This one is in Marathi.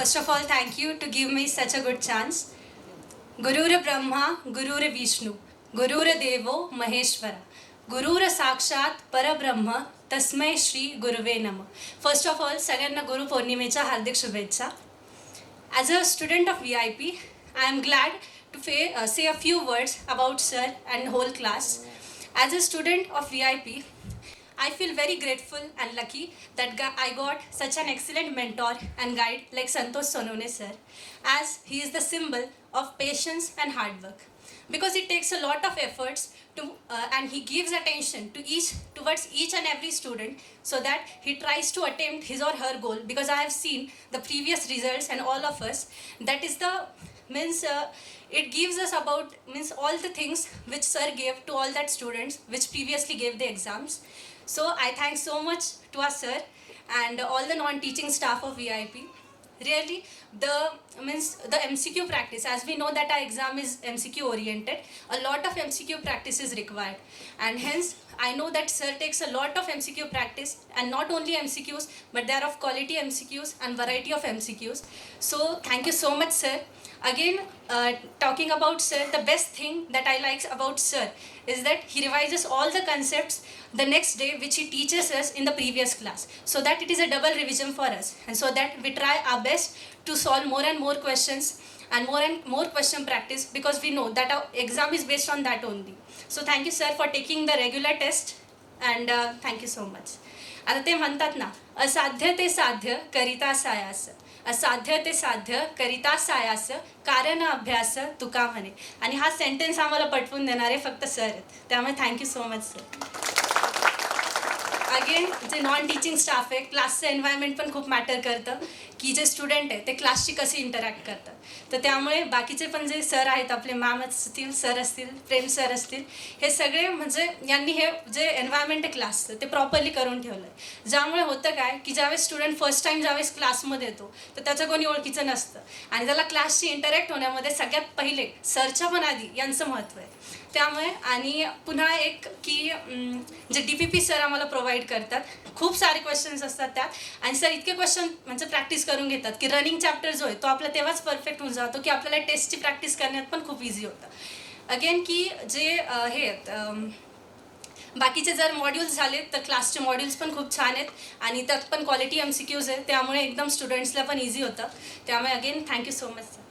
First of all, thank you to give me such a good chance. Gurur Brahma, Gurur Vishnu, Gurur Devo Maheshwara, Gurur Sakshat Parabrahma, तस्मै श्री गुरुवे नम फर्स्ट ऑफ ऑल सगळ्यांना गुरु पौर्णिमेच्या हार्दिक शुभेच्छा As a student of VIP, I am glad to fa- uh, say a few words about sir and whole class. As a student of VIP, I feel very grateful and lucky that I got such an excellent mentor and guide like Santosh Sonone sir, as he is the symbol of patience and hard work. Because it takes a lot of efforts to, uh, and he gives attention to each towards each and every student so that he tries to attempt his or her goal because i have seen the previous results and all of us that is the means uh, it gives us about means all the things which sir gave to all that students which previously gave the exams. So i thank so much to our sir and all the non-teaching staff of vip really the means the mcq practice as we know that our exam is mcq oriented a lot of mcq practice is required. And hence i know that sir takes a lot of mcq practice and not only mcqs but they are of quality mcqs and variety of mcqs so thank you so much sir. Again uh, talking about sir the best thing that i like about sir is that he revises all the concepts the next day which he teaches us in the previous class so that it is a double revision for us. And so that we try our best best to solve more and more questions and more and more question practice because we know that our exam is based on that only so thank you sir for taking the regular test and uh, thank you so much आता ते म्हणतात ना असाध्य ते साध्य करिता सायास असाध्य ते साध्य करिता सायास कारण अभ्यास तुका म्हणे आणि हा सेंटेन्स आम्हाला पटवून देणारे फक्त सर आहेत त्यामुळे thank you so much sir again जे नॉन टीचिंग स्टाफ आहे क्लासचं एन्व्हायरमेंट पण खूप मॅटर करतं. की जे स्टुडंट आहे ते क्लासशी कसे इंटरॅक्ट करतात. तर त्यामुळे बाकीचे पण जे सर आहेत आपले मॅम असतील सर असतील प्रेम सर असतील हे सगळे म्हणजे यांनी हे जे एन्व्हायरमेंट आहे क्लासचं ते प्रॉपरली करून ठेवलं आहे ज्यामुळे होतं काय की ज्यावेळेस स्टुडंट फर्स्ट टाईम ज्यावेळेस क्लासमध्ये येतो तर त्याचं कोणी ओळखीचं नसतं. आणि त्याला क्लासशी इंटरॅक्ट होण्यामध्ये सगळ्यात पहिले सरच्या पण आधी यांचं महत्त्व आहे. त्यामुळे आणि पुन्हा एक की जे डी पी पी सर आम्हाला प्रोव्हाइड करतात. खूप सारे क्वेश्चन्स असतात त्यात. आणि सर इतके क्वेश्चन म्हणजे प्रॅक्टिस करून घेतात की रनिंग चॅप्टर जो आहे तो आपला तेव्हाच परफेक्ट होऊन जातो की आपल्याला टेस्टची प्रॅक्टिस करण्यात पण खूप इझी होतं. अगेन की जे हे बाकीचे जर मॉड्यूल्स झाले तर क्लासचे मॉड्यूल्स पण खूप छान आहेत आणि त्यात पण क्वालिटी एम सी क्यूज आहेत. त्यामुळे एकदम स्टुडंट्सला पण इझी होतं. त्यामुळे again thank you so much sir